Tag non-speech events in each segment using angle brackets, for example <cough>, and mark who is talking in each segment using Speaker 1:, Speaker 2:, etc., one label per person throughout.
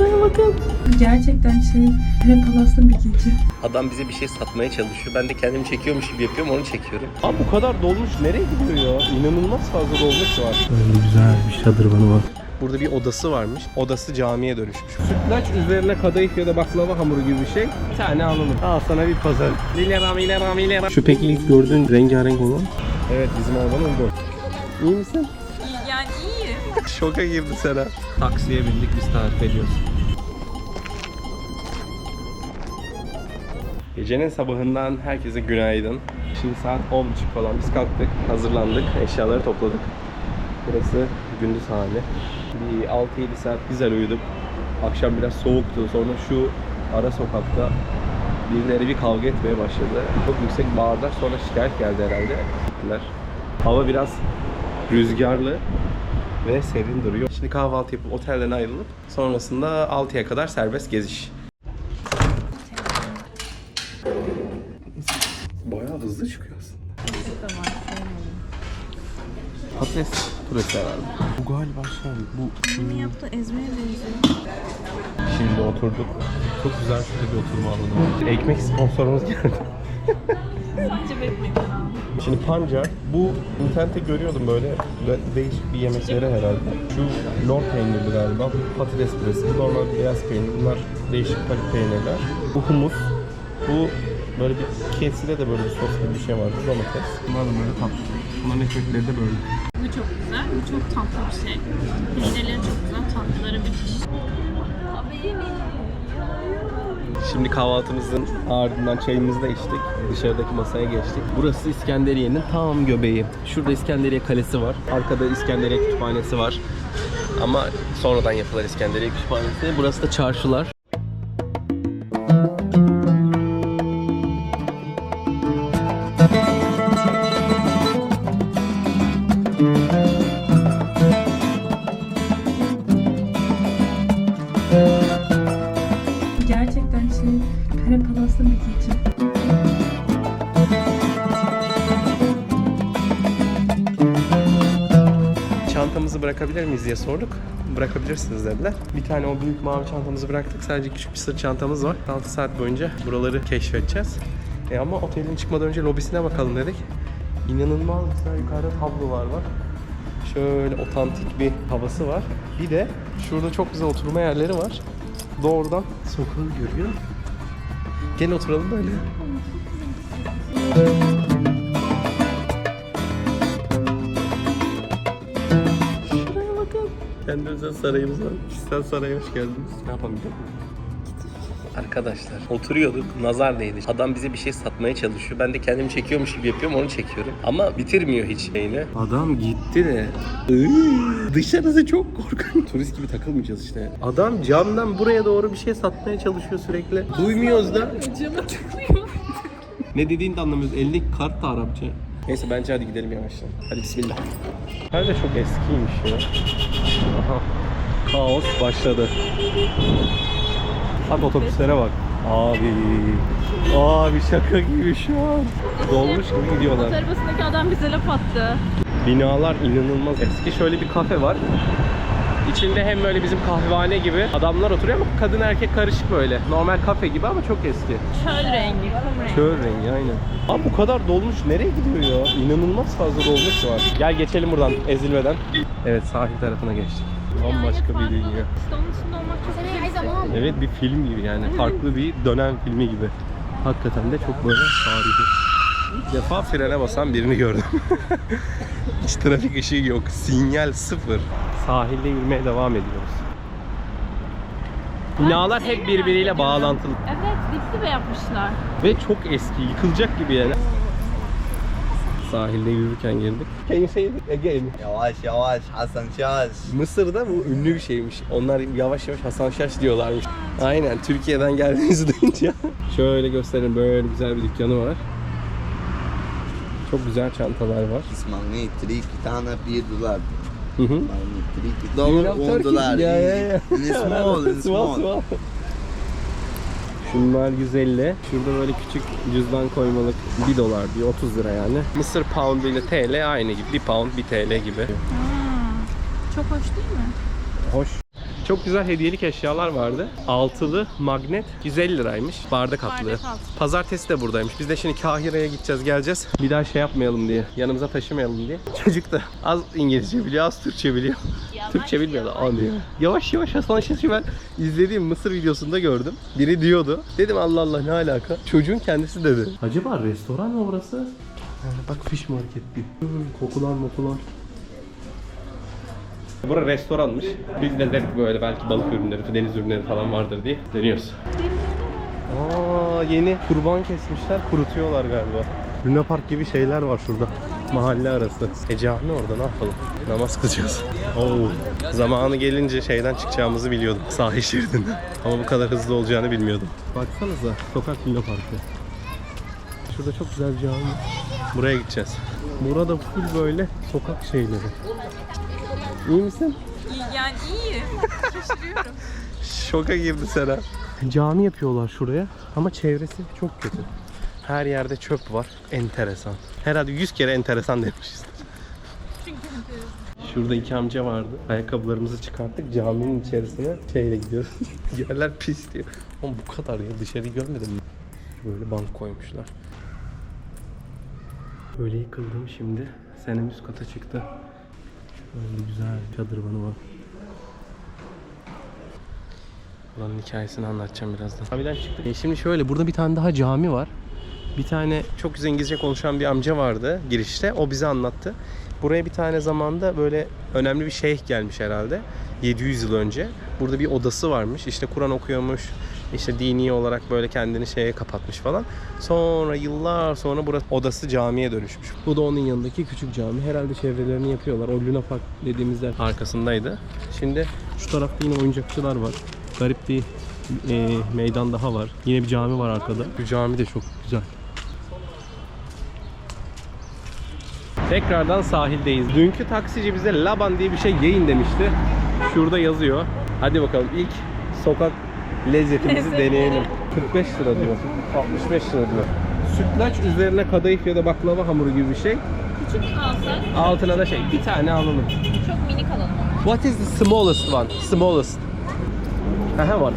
Speaker 1: Şuraya bakın. Gerçekten şey Pere Palas'ta bir gece.
Speaker 2: Adam bize bir şey satmaya çalışıyor. Ben de kendimi çekiyormuş gibi yapıyorum onu çekiyorum. Abi bu kadar dolmuş nereye gidiyor ya? İnanılmaz fazla dolmuş var. Böyle güzel bir şadırvanı var. Burada bir odası varmış. Odası camiye dönüşmüş. Sütlaç üzerine kadayıf ya da baklava hamuru gibi bir şey. Bir tane alalım. Al sana bir pazar. Lilera milera milera. Şu peki ilk gördüğün rengarenk olan? Evet bizim oradan uygun. İyi misin? Şoka girdi Sera. Taksiye bindik biz tarif ediyoruz. Gecenin sabahından herkese günaydın. Şimdi saat 10.30 falan biz kalktık, hazırlandık, eşyaları topladık. Burası gündüz hali. Bir 6-7 saat güzel uyuduk. Akşam biraz soğuktu. Sonra şu ara sokakta birileri bir kavga etmeye başladı. Çok yüksek bağırdılar. Sonra şikayet geldi herhalde. Gittiler. Hava biraz rüzgarlı ve serin duruyor. Şimdi kahvaltı yapıp otelden ayrılıp sonrasında 6'ya kadar serbest geziş. Bayağı hızlı çıkıyor aslında. Patates püresi herhalde. Bu galiba şey, bu
Speaker 1: Kimin yaptığı ezmeye benziyor.
Speaker 2: Şimdi oturduk. Çok güzel şurada bir oturma alanı var. Ekmek sponsorumuz geldi.
Speaker 1: Sadece bekledim.
Speaker 2: Şimdi pancar, bu internette görüyordum böyle de- değişik bir yemekleri herhalde. Şu lor peynirli galiba, bu patates püresi, bu normal beyaz peynir, bunlar değişik pe- peynirler. Bu humus, bu böyle bir KFC'de de böyle bir sos gibi bir şey vardı, domates. Bunlar da böyle tatlı. Bunların ekmekleri de böyle.
Speaker 1: Bu çok güzel. Bu çok tatlı bir şey. Peynirleri çok güzel. Tatlıları müthiş.
Speaker 2: Şimdi kahvaltımızın ardından çayımızı da içtik. Dışarıdaki masaya geçtik. Burası İskenderiye'nin tam göbeği. Şurada İskenderiye Kalesi var. Arkada İskenderiye Kütüphanesi var. Ama sonradan yapılan İskenderiye Kütüphanesi. Burası da çarşılar. Diye sorduk. Bırakabilirsiniz dediler. Bir tane o büyük mavi çantamızı bıraktık. Sadece küçük bir sırt çantamız var. 6 saat boyunca buraları keşfedeceğiz. E ama otelin çıkmadan önce lobisine bakalım dedik. İnanılmaz güzel yukarıda tablolar var. Şöyle otantik bir havası var. Bir de şurada çok güzel oturma yerleri var. Doğrudan sokağı görüyor. Gel oturalım böyle. Kendi özel sarayımız var. Kişisel saraya hoş geldiniz. Ne musun? Arkadaşlar oturuyorduk nazar değdi. Adam bize bir şey satmaya çalışıyor. Ben de kendimi çekiyormuş gibi yapıyorum onu çekiyorum. Ama bitirmiyor hiç şeyini. Adam gitti de. Iıı, Dışarısı çok korkunç. Turist gibi takılmayacağız işte. Adam camdan buraya doğru bir şey satmaya çalışıyor sürekli. Duymuyoruz da.
Speaker 1: Cama tıklıyor.
Speaker 2: Ne dediğini de anlamıyoruz. Elindeki kart da Arapça. Neyse bence hadi gidelim yavaştan. Hadi bismillah. Her de çok eskiymiş ya. Aha. Kaos başladı. Bak otobüslere bak. Abi. Abi şaka gibi şu an. Dolmuş gibi gidiyorlar.
Speaker 1: arabasındaki adam bize laf attı.
Speaker 2: Binalar inanılmaz eski. Şöyle bir kafe var. İçinde hem böyle bizim kahvehane gibi adamlar oturuyor ama kadın erkek karışık böyle. Normal kafe gibi ama çok eski.
Speaker 1: Çöl rengi, kum rengi.
Speaker 2: Çöl rengi aynen. Abi bu kadar dolmuş nereye gidiyor ya? İnanılmaz fazla dolmuş var. Gel geçelim buradan ezilmeden. Evet sahil tarafına geçtik. Bambaşka bir dünya.
Speaker 1: İşte onun içinde olmak çok güzel.
Speaker 2: Evet bir film gibi yani. Farklı bir dönem filmi gibi. Hakikaten de çok böyle tarihi. İlk defa frene basan birini gördüm. <laughs> Hiç trafik ışığı yok. Sinyal sıfır. Sahilde yürümeye devam ediyoruz. Binalar hep birbiriyle bağlantılı.
Speaker 1: Evet, dip dibe yapmışlar.
Speaker 2: Ve çok eski, yıkılacak gibi yani. Sahilde yürürken girdik. Can you say it again?
Speaker 3: Yavaş yavaş Hasan Şaş.
Speaker 2: Mısır'da bu ünlü bir şeymiş. Onlar yavaş yavaş Hasan Şaş diyorlarmış. Aynen Türkiye'den geldiğinizi <laughs> duyunca. Şöyle gösterin böyle güzel bir dükkanı var. Çok güzel çantalar var.
Speaker 3: Magnet 3 tane 1 dolar.
Speaker 2: Hı hı.
Speaker 3: Magnet 3 dolar 10 dolar.
Speaker 2: Ya ya ya. <laughs>
Speaker 3: Small, small.
Speaker 2: Şunlar 150. Şurada böyle küçük cüzdan koymalık 1 dolar diyor 30 lira yani. Mısır pound ile TL aynı gibi. 1 pound 1 TL gibi.
Speaker 1: Çok hoş değil mi?
Speaker 2: Hoş. Çok güzel hediyelik eşyalar vardı. Altılı magnet 150 liraymış. Bardak
Speaker 1: altı.
Speaker 2: Pazartesi de buradaymış. Biz de şimdi Kahire'ye gideceğiz geleceğiz. Bir daha şey yapmayalım diye. Yanımıza taşımayalım diye. <laughs> Çocuk da az İngilizce biliyor az Türkçe biliyor.
Speaker 1: Yavaş
Speaker 2: Türkçe bilmiyor da anlıyor. Yavaş yavaş Hasan Şaş'ı ben izlediğim Mısır videosunda gördüm. Biri diyordu. Dedim Allah Allah ne alaka? Çocuğun kendisi dedi. Acaba restoran mı burası? Ha, bak fish market bir. Hmm, kokular mokular. Bura restoranmış. Biz de dedik böyle belki balık ürünleri, deniz ürünleri falan vardır diye deniyoruz. Aa yeni kurban kesmişler, kurutuyorlar galiba. Luna Park gibi şeyler var şurada. Mahalle arası. E cami orada ne yapalım? Namaz kılacağız. Oo. Zamanı gelince şeyden çıkacağımızı biliyordum. Sahil şeridinden. Ama bu kadar hızlı olacağını bilmiyordum. Baksanıza sokak Luna Parkı. Şurada çok güzel cami. Buraya gideceğiz. Burada full böyle sokak şeyleri. İyi misin?
Speaker 1: Yani iyi. Şaşırıyorum. <laughs>
Speaker 2: Şoka girdi Sera. Cami yapıyorlar şuraya ama çevresi çok kötü. Her yerde çöp var. Enteresan. Herhalde 100 kere enteresan demişiz. Şurada iki amca vardı. Ayakkabılarımızı çıkarttık. Caminin içerisine şeyle gidiyoruz. <laughs> Yerler pis diyor. Ama bu kadar ya dışarı görmedim mi? Böyle bank koymuşlar. Böyle yıkıldım şimdi. Senem üst kata çıktı. Böyle güzel çadırvanı var. Buranın hikayesini anlatacağım birazdan. Camiden çıktık. E şimdi şöyle burada bir tane daha cami var. Bir tane çok güzel İngilizce konuşan bir amca vardı girişte. O bize anlattı. Buraya bir tane zamanda böyle önemli bir şeyh gelmiş herhalde. 700 yıl önce. Burada bir odası varmış. İşte Kur'an okuyormuş. İşte dini olarak böyle kendini şeye kapatmış falan. Sonra yıllar sonra burası odası camiye dönüşmüş. Bu da onun yanındaki küçük cami. Herhalde çevrelerini yapıyorlar. O Luna Park dediğimiz yer arkasındaydı. Şimdi şu tarafta yine oyuncakçılar var. Garip bir e, meydan daha var. Yine bir cami var arkada. Bu cami de çok güzel. Tekrardan sahildeyiz. Dünkü taksici bize Laban diye bir şey yiyin demişti. Şurada yazıyor. Hadi bakalım ilk sokak lezzetimizi deneyelim. 45 lira diyor. 65 lira diyor. Sütlaç üzerine kadayıf ya da baklava hamuru gibi bir şey.
Speaker 1: Küçük alsak
Speaker 2: Altına da şey bir tane alalım.
Speaker 1: çok minik alalım.
Speaker 2: What is the smallest one? Smallest. Aha var.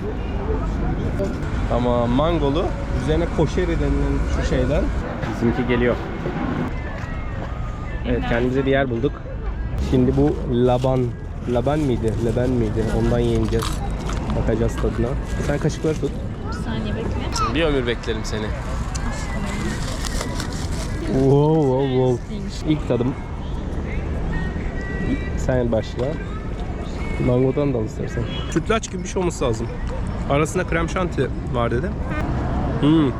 Speaker 2: Ama mangolu üzerine koşeri denilen şu şeyden. Bizimki geliyor. Evet kendimize bir yer bulduk. Şimdi bu laban, laban mıydı, leben miydi? Ondan yiyeceğiz. Bakacağız tadına. Sen kaşıkları tut.
Speaker 1: Bir saniye bekle.
Speaker 2: Bir ömür beklerim seni. Wow wow wow. İlk tadım. Sen başla. Mangodan da al istersen. Sütlaç gibi bir şey olması lazım. Arasında krem şanti var dedi. Hmm.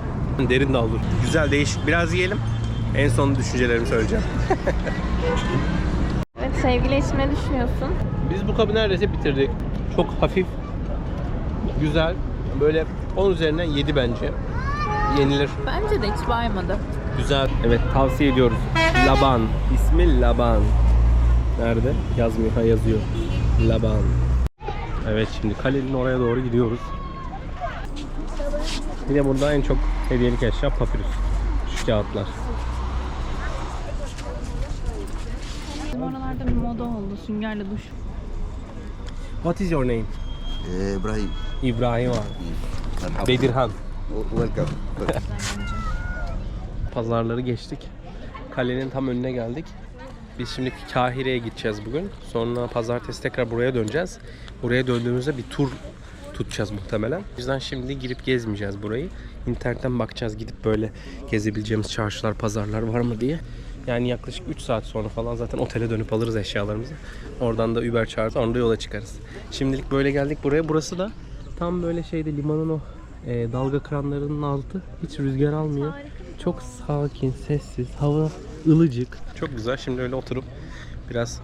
Speaker 2: Derin de olur. Güzel değişik. Biraz yiyelim. En son düşüncelerimi söyleyeceğim.
Speaker 1: Evet sevgili ne düşünüyorsun?
Speaker 2: Biz bu kabı neredeyse bitirdik. Çok hafif, güzel. Böyle 10 üzerinden 7 bence. Yenilir.
Speaker 1: Bence de hiç baymadı.
Speaker 2: Güzel. Evet tavsiye ediyoruz. Laban. İsmi Laban. Nerede? Yazmıyor. Ha yazıyor. Laban. Evet şimdi kalenin oraya doğru gidiyoruz. Bir de burada en çok hediyelik eşya papyrus. Şu kağıtlar.
Speaker 1: Bu aralarda bir moda oldu süngerle duş.
Speaker 2: What is your name?
Speaker 3: Ibrahim.
Speaker 2: İbrahim abi.
Speaker 3: Merhaba.
Speaker 2: Bedirhan.
Speaker 3: Welcome. <laughs>
Speaker 2: Pazarları geçtik. Kalenin tam önüne geldik. Biz şimdi Kahire'ye gideceğiz bugün. Sonra pazartesi tekrar buraya döneceğiz. Buraya döndüğümüzde bir tur tutacağız muhtemelen. O yüzden şimdi girip gezmeyeceğiz burayı. İnternetten bakacağız gidip böyle gezebileceğimiz çarşılar, pazarlar var mı diye. Yani yaklaşık 3 saat sonra falan zaten otele dönüp alırız eşyalarımızı. Oradan da Uber çağırırız, sonra da yola çıkarız. Şimdilik böyle geldik buraya. Burası da tam böyle şeyde limanın o e, dalga kranlarının altı. Hiç rüzgar almıyor. Çok sakin, sessiz, hava ılıcık. Çok güzel. Şimdi öyle oturup biraz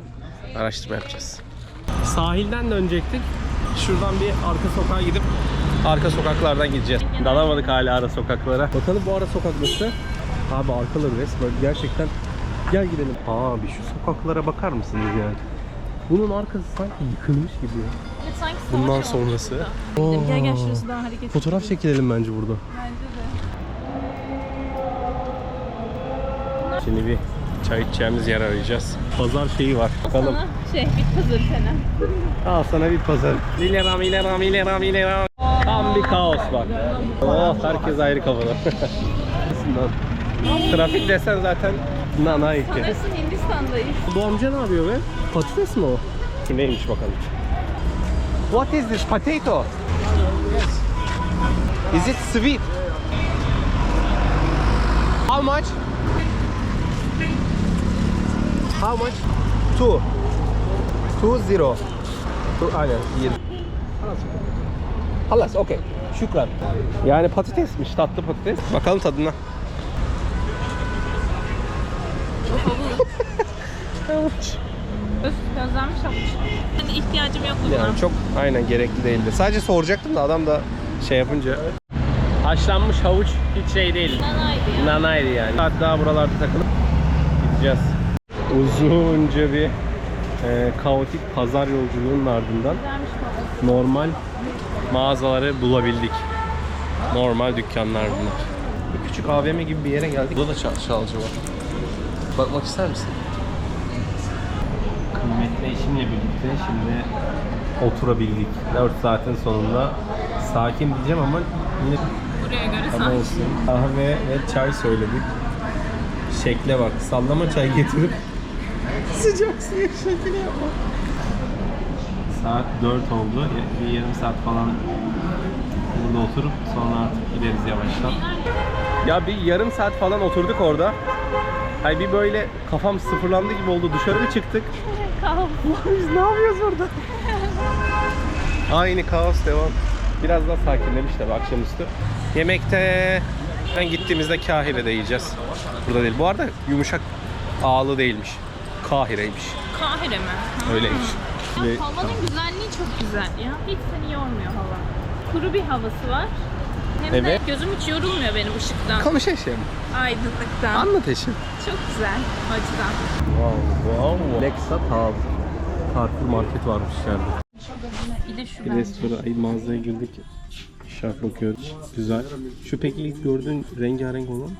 Speaker 2: araştırma yapacağız. Sahilden dönecektik. Şuradan bir arka sokağa gidip arka sokaklardan gideceğiz. Dalamadık hala ara sokaklara. Bakalım bu ara sokak nasıl? Abi arkaları resmen gerçekten gel gidelim. Abi şu sokaklara bakar mısınız yani? Bunun arkası sanki yıkılmış gibi. ya.
Speaker 1: Evet, sanki
Speaker 2: Bundan
Speaker 1: savaş olmuş
Speaker 2: sonrası.
Speaker 1: da. Gel gel şurası daha hareketli.
Speaker 2: Fotoğraf çekilelim bence burada.
Speaker 1: Bence de.
Speaker 2: Şimdi bir çay içeceğimiz yer arayacağız. Pazar şeyi var. Bakalım.
Speaker 1: Sana şey bit pazarı sana.
Speaker 2: Al sana bir pazar. Milera milera milera milera. Tam bir kaos bak. Oh herkes ayrı kafada. <laughs> Trafik desen zaten nana iki.
Speaker 1: Sanırsın Hindistan'dayız.
Speaker 2: Bu amca ne yapıyor be? Patates mi o? Neymiş bakalım. What is this? Potato? Is it sweet? How much? How much? Two. Two zero. Two, aynen. Yedi. Halas, okey. Şükran. Yani patatesmiş, tatlı patates. Bakalım tadına.
Speaker 1: Yok buna.
Speaker 2: Yani çok aynen gerekli değildi. Sadece soracaktım da adam da şey yapınca. Haşlanmış havuç hiç şey değil.
Speaker 1: Nanaydı ya.
Speaker 2: Nanaydı yani. Daha buralarda takılıp gideceğiz. Uzunca bir e, kaotik pazar yolculuğunun ardından normal mağazaları bulabildik. Normal dükkanlar bunlar. Bir küçük AVM gibi bir yere geldik. Burada da çal çalcı var. Bakmak ister misin? Kıymetli eşimle birlikte şimdi oturabildik. 4 saatin sonunda sakin diyeceğim ama yine
Speaker 1: Buraya göre
Speaker 2: ama
Speaker 1: sanki.
Speaker 2: olsun. Kahve ve çay söyledik. Şekle bak. Sallama çay getirip <laughs> sıcak suya şekil yapma. Saat 4 oldu. Bir yarım saat falan burada oturup sonra artık gideriz yavaştan. Ya bir yarım saat falan oturduk orada. Hay bir böyle kafam sıfırlandı gibi oldu. Dışarı bir çıktık.
Speaker 1: Kaos.
Speaker 2: Biz ne yapıyoruz orada? Aynı kaos devam. Biraz daha sakinlemiş tabii akşamüstü. Yemekte ben gittiğimizde Kahire'de yiyeceğiz. Burada değil. Bu arada yumuşak ağlı değilmiş. Kahire'ymiş.
Speaker 1: Kahire mi?
Speaker 2: Öyleymiş.
Speaker 1: Ya havanın güzelliği çok güzel ya. Hiç seni yormuyor hava. Kuru bir havası var. Hem
Speaker 2: Evet.
Speaker 1: de gözüm hiç yorulmuyor benim ışıktan,
Speaker 2: Konuş eşim.
Speaker 1: aydınlıktan.
Speaker 2: Anlat eşim.
Speaker 1: Çok güzel o açıdan.
Speaker 2: Wow, wow. Lexa Tav. Carrefour market varmış içeride.
Speaker 1: Bir de şu
Speaker 2: Bir
Speaker 1: bence.
Speaker 2: restoran, mağazaya girdik. Şark bakıyoruz. Güzel. Şu peki ilk gördüğün rengarenk olan?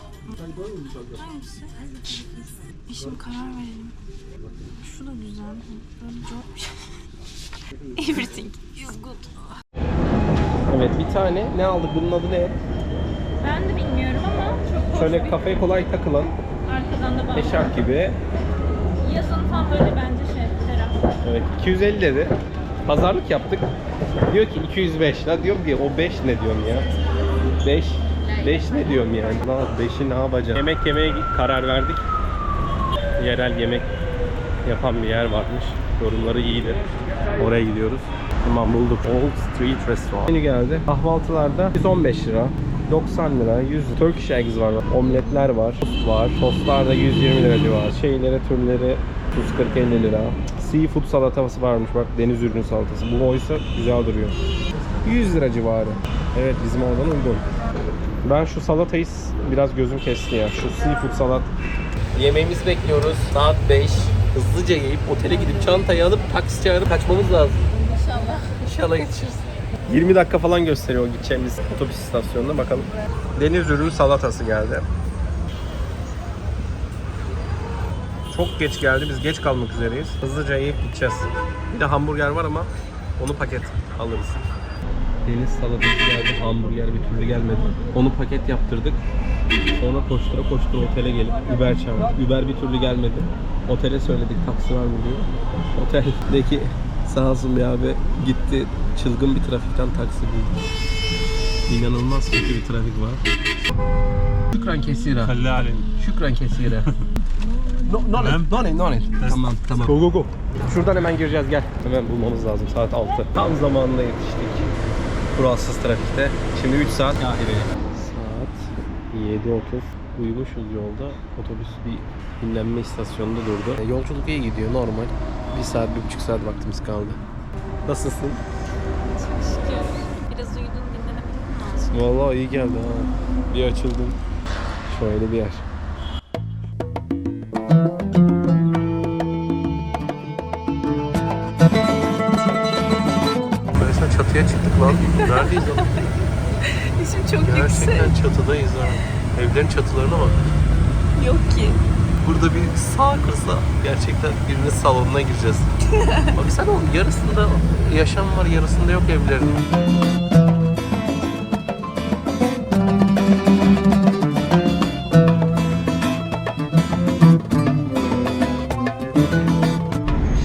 Speaker 1: Şimdi karar verelim. Şu da güzel. Böyle çok <laughs> Everything is good.
Speaker 2: Evet bir tane. Ne aldık? Bunun adı ne?
Speaker 1: Ben de bilmiyorum ama çok hoş
Speaker 2: Şöyle
Speaker 1: bir
Speaker 2: kafaya kolay takılan
Speaker 1: arkadan da bağlı.
Speaker 2: eşarp gibi.
Speaker 1: Yazın tam böyle bence şey ferah.
Speaker 2: Evet 250 dedi. Pazarlık yaptık. Diyor ki 205. La diyorum ki o 5 ne diyorum ya. 5 5 ne diyorum yani. La 5'i ne yapacağım? Yemek yemeye karar verdik. Yerel yemek yapan bir yer varmış. Yorumları iyiydi. Oraya gidiyoruz. Tamam bulduk. Old Street Restaurant. Menü geldi. Kahvaltılarda 115 lira. 90 lira, 100 Turkish eggs var, omletler var, tost var, tostlar da 120 lira civarı. Şeyleri, türleri 30-40-50 lira. Seafood salatası varmış bak deniz ürünü salatası. Bu oysa güzel duruyor. 100 lira civarı. Evet bizim oradan uygun. Ben şu salatayı biraz gözüm kesti ya. Şu seafood salat. Yemeğimizi bekliyoruz. Saat 5. Hızlıca yiyip otele gidip çantayı alıp taksi çağırıp kaçmamız lazım.
Speaker 1: İnşallah.
Speaker 2: Yetişiriz. 20 dakika falan gösteriyor gideceğimiz otobüs istasyonuna bakalım. Deniz ürünü salatası geldi. Çok geç geldi. Biz geç kalmak üzereyiz. Hızlıca yiyip gideceğiz. Bir de hamburger var ama onu paket alırız. Deniz salatası geldi. Hamburger bir türlü gelmedi. Onu paket yaptırdık. Sonra koştura koştura otele gelip Uber çağırdık. Uber bir türlü gelmedi. Otele söyledik taksi var mı diyor. Oteldeki sağ olsun bir abi gitti çılgın bir trafikten taksi buldu. İnanılmaz kötü bir trafik var. Şükran kesira. Şükran kesira. <laughs> No, no, no, no, no, no. Tamam, tamam. Go, go, go. Şuradan hemen gireceğiz, gel. Hemen bulmamız lazım, saat 6. Tam zamanında yetiştik. Kuralsız trafikte. Şimdi 3 saat Kahire'ye. Saat 7.30. Uyumuşuz yolda. Otobüs bir dinlenme istasyonunda durdu. E, Yolculuk iyi gidiyor, normal. 1 saat, 1,5 saat vaktimiz kaldı. Nasılsın?
Speaker 1: Biraz uyudum dinlenebilirim lazım.
Speaker 2: Vallahi iyi geldi ha. Bir açıldım. Şöyle bir yer. Resmen çatıya çıktık lan. Neredeyiz oğlum? <laughs>
Speaker 1: İşim çok
Speaker 2: Gerçekten çatıdayız ha. Evlerin çatılarına bak.
Speaker 1: Yok ki.
Speaker 2: burada bir sağ kırsa gerçekten birinin salonuna gireceğiz. <laughs> Baksana oğlum yarısında yaşam var yarısında yok evlerin.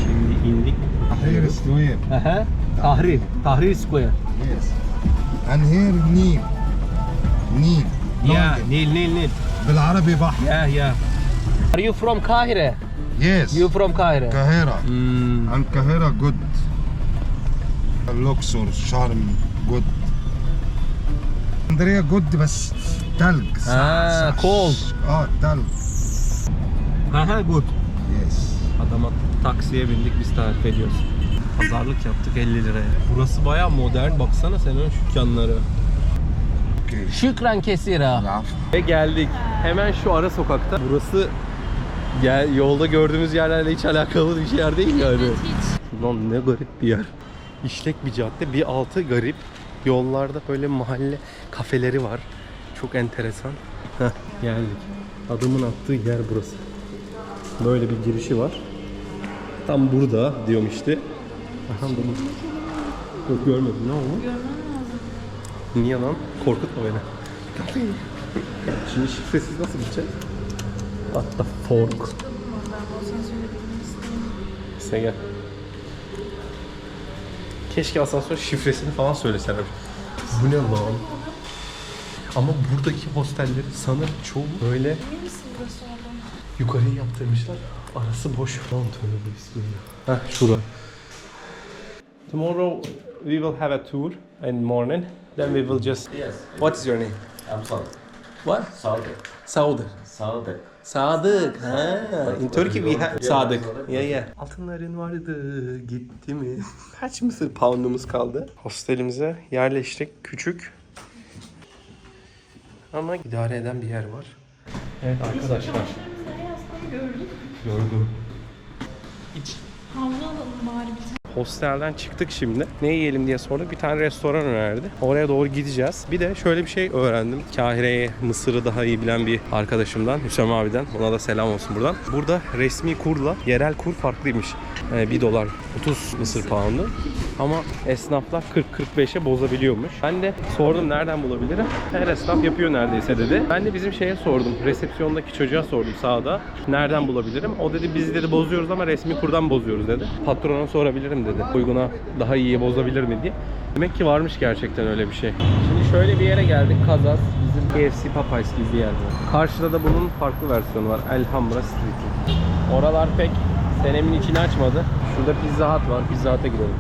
Speaker 2: Şimdi indik.
Speaker 4: Tahrir Square.
Speaker 5: Aha. Tahrir. Tahrir Square.
Speaker 4: Yes. And here Nil. Nil.
Speaker 5: Yeah, Nil, Nil, Nil.
Speaker 4: بالعربي بحر.
Speaker 5: Yeah, yeah. Are you from Kahire?
Speaker 4: Yes.
Speaker 5: You from Kahire?
Speaker 4: القاهرة.
Speaker 5: Hmm.
Speaker 4: القاهرة good. الأقصر شرم good. اسكندرية good بس تلج.
Speaker 5: Ah, cold.
Speaker 4: اه تلج.
Speaker 5: Aha, good.
Speaker 4: Yes.
Speaker 2: Adama taksiye bindik biz tarif ediyoruz. Pazarlık yaptık 50 liraya. Burası baya modern. Baksana senin şu dükkanları.
Speaker 4: Okey.
Speaker 5: Şükran kesira.
Speaker 2: Ve geldik. Hemen şu ara sokakta. Burası gel, yolda gördüğümüz yerlerle hiç alakalı bir şey yer değil yani. Lan ne garip bir yer. İşlek bir cadde, bir altı garip. Yollarda böyle mahalle kafeleri var. Çok enteresan. Geldik. Adamın attığı yer burası. Böyle bir girişi var. Tam burada diyorum işte. Aha, Yok görmedim. Ne
Speaker 1: olmuş? Görmedim.
Speaker 2: Niye lan? Korkutma beni. Şimdi şifresiz nasıl gideceğiz? What the fork? İşte gel. Keşke asansör şifresini falan söyleseler. Bu ne lan? Ama buradaki hostelleri sanırım çoğu böyle yukarıya yaptırmışlar. Arası boş. Lan tövbe bismillah. Heh şura. Tomorrow we will have a tour in morning. Then we will just...
Speaker 6: Yes,
Speaker 2: What is your name?
Speaker 6: I'm sorry.
Speaker 2: What?
Speaker 6: Saudi.
Speaker 2: Saudi.
Speaker 6: Saudi.
Speaker 2: Sadık. Ha. In Turkey we have Sadık.
Speaker 6: Sadık.
Speaker 2: Yeah yeah. Altınların vardı gitti mi? <laughs> Kaç mısır poundumuz kaldı? Hostelimize yerleştik. Küçük. Ama idare eden bir yer var. Evet arkadaşlar. Gördüm. Hiç
Speaker 1: Havlu alalım bari bir tane.
Speaker 2: Hostelden çıktık şimdi. Ne yiyelim diye sorduk. Bir tane restoran önerdi. Oraya doğru gideceğiz. Bir de şöyle bir şey öğrendim. Kahire'yi, Mısır'ı daha iyi bilen bir arkadaşımdan, Hüsam abiden. Ona da selam olsun buradan. Burada resmi kurla yerel kur farklıymış. Ee, 1 dolar 30 Mısır poundu. Ama esnaflar 40-45'e bozabiliyormuş. Ben de sordum nereden bulabilirim? Her esnaf yapıyor neredeyse dedi. Ben de bizim şeye sordum. Resepsiyondaki çocuğa sordum sağda. Nereden bulabilirim? O dedi biz dedi bozuyoruz ama resmi kurdan bozuyoruz dedi. Patrona sorabilirim dedi. Uyguna daha iyiye bozabilir mi diye. Demek ki varmış gerçekten öyle bir şey. Şimdi şöyle bir yere geldik. Kazas. Bizim KFC Popeyes gibi bir yerde. Karşıda da bunun farklı versiyonu var. Elhamra Street. Oralar pek senemin içini açmadı. Şurada Pizza Hut var. Pizza Hut'a gidelim.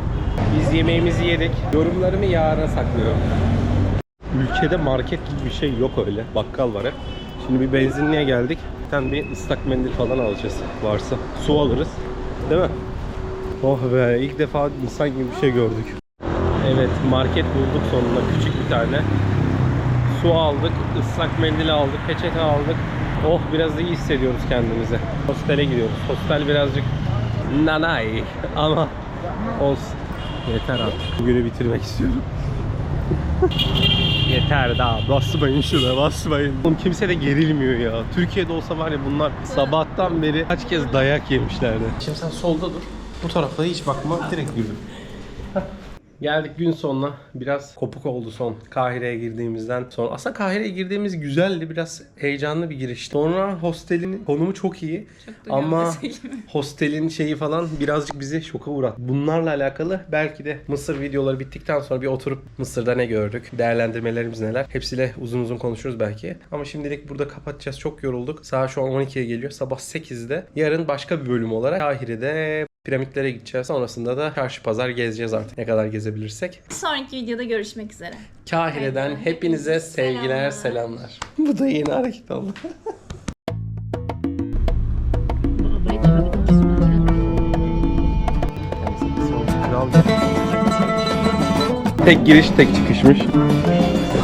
Speaker 2: Biz yemeğimizi yedik. Yorumlarımı yarına saklıyorum. Ülkede market gibi bir şey yok öyle. Bakkal var hep. Şimdi bir benzinliğe geldik. Bir tane bir ıslak mendil falan alacağız varsa. Su alırız. Değil mi? Oh be ilk defa insan gibi bir şey gördük. Evet market bulduk sonunda küçük bir tane. Su aldık, ıslak mendil aldık, peçete aldık. Oh biraz iyi hissediyoruz kendimizi. Hostele gidiyoruz. Hostel birazcık nanay <laughs> ama olsun. Yeter artık. Bugünü bitirmek istiyorum. <laughs> Yeter daha basmayın şuna basmayın. Oğlum kimse de gerilmiyor ya. Türkiye'de olsa var ya bunlar sabahtan beri kaç kez dayak yemişlerdi. Şimdi sen solda dur. Bu taraflara hiç bakma direkt yürü. Geldik gün sonuna. Biraz kopuk oldu son Kahire'ye girdiğimizden sonra. Aslında Kahire'ye girdiğimiz güzeldi. Biraz heyecanlı bir girişti. Sonra hostelin konumu çok iyi.
Speaker 1: da
Speaker 2: ama <laughs> hostelin şeyi falan birazcık bizi şoka uğrattı. Bunlarla alakalı belki de Mısır videoları bittikten sonra bir oturup Mısır'da ne gördük, değerlendirmelerimiz neler. Hepsiyle uzun uzun konuşuruz belki. Ama şimdilik burada kapatacağız. Çok yorulduk. Saat şu an 12'ye geliyor. Sabah 8'de. Yarın başka bir bölüm olarak Kahire'de piramitlere gideceğiz. Sonrasında da çarşı pazar gezeceğiz artık. Ne kadar gezebilirsek.
Speaker 1: Sonraki videoda görüşmek üzere.
Speaker 2: Kahire'den
Speaker 1: Evet,
Speaker 2: hepinize sevgiler,
Speaker 1: selamlar.
Speaker 2: selamlar. Bu da yeni hareket oldu. <laughs> Tek giriş tek çıkışmış.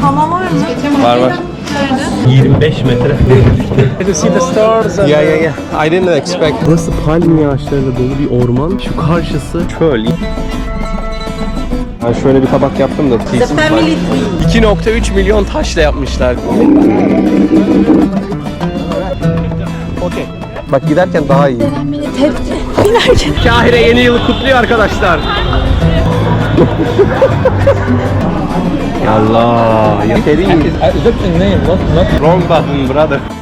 Speaker 1: Hamam var mı?
Speaker 2: Var var.
Speaker 1: Nerede?
Speaker 2: 25 metre. <laughs> to see the stars. Yeah, yeah, yeah. I didn't expect. Burası palmiye ağaçlarıyla dolu bir orman. Şu karşısı çöl. Ben şöyle bir tabak yaptım da. 2.3 milyon taşla yapmışlar. Okay. Bak giderken daha iyi.
Speaker 1: Binerken.
Speaker 2: Kahire yeni yılı kutluyor arkadaşlar. <laughs> Allah. Ya,
Speaker 5: Is that the name? Not, not
Speaker 2: Wrong button brother.